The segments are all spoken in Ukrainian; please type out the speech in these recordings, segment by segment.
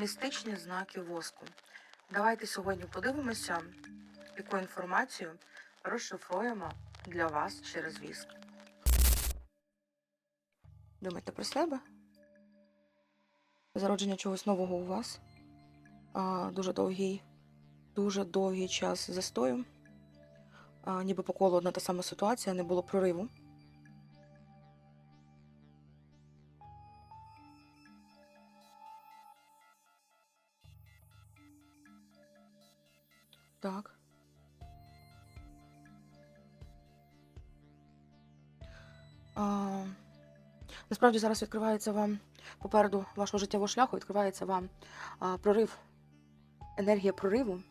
Містичні знаки воску. Давайте сьогодні подивимося, яку інформацію розшифруємо для вас через віск. Думайте про себе. Зародження чогось нового у вас. Дуже довгий, дуже довгий час застою. Ніби по колу одна та сама ситуація, не було прориву. Так. А, насправді зараз відкривається вам попереду вашого життєвого шляху, відкривається вам а, прорив, енергія прориву.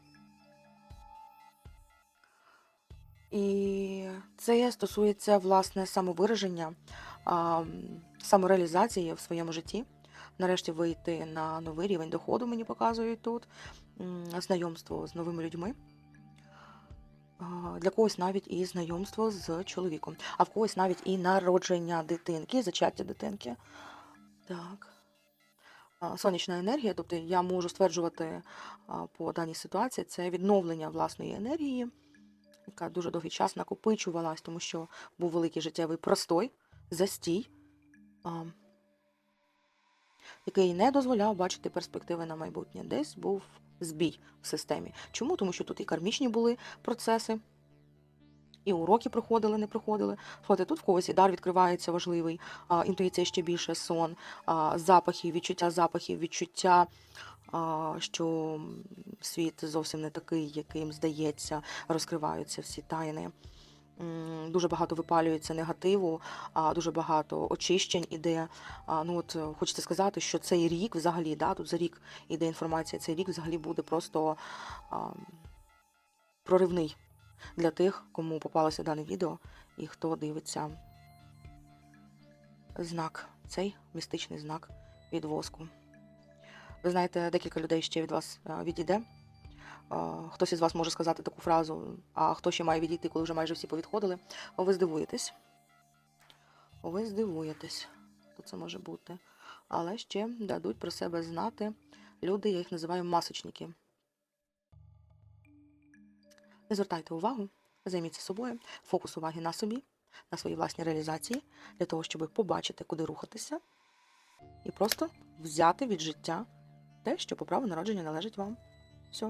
І це стосується власне самовираження, а, самореалізації в своєму житті. Нарешті вийти на новий рівень доходу, мені показують тут, знайомство з новими людьми. Для когось навіть і знайомство з чоловіком, а в когось навіть і народження дитинки, зачаття дитинки. Так. Сонячна енергія, тобто я можу стверджувати по даній ситуації, це відновлення власної енергії, яка дуже довгий час накопичувалась, тому що був великий життєвий простой, застій, який не дозволяв бачити перспективи на майбутнє. Десь був збій в системі. Чому? Тому що тут і кармічні були процеси, і уроки проходили, не проходили. Слухайте, тут в когось і дар відкривається важливий, а, інтуїція ще більше, сон, а, запахи, відчуття запахів, відчуття, що світ зовсім не такий, яким здається, розкриваються всі тайни. Дуже багато випалюється негативу, дуже багато очищень іде. Ну от е, хочеться сказати, що цей рік взагалі, да, тут за рік іде інформація, цей рік взагалі буде просто проривний для тих, кому попалося дане відео і хто дивиться знак, цей містичний знак від воску. Ви знаєте, декілька людей ще від вас е, відійде. Хтось із вас може сказати таку фразу, а хто ще має відійти, коли вже майже всі повідходили. Ви здивуєтесь. Ви здивуєтесь, хто це може бути. Але ще дадуть про себе знати люди, я їх називаю масочники. Не звертайте увагу, займіться собою, фокус уваги на собі, на своїй власній реалізації, для того, щоб побачити, куди рухатися, і просто взяти від життя те, що по праву народження належить вам. Все.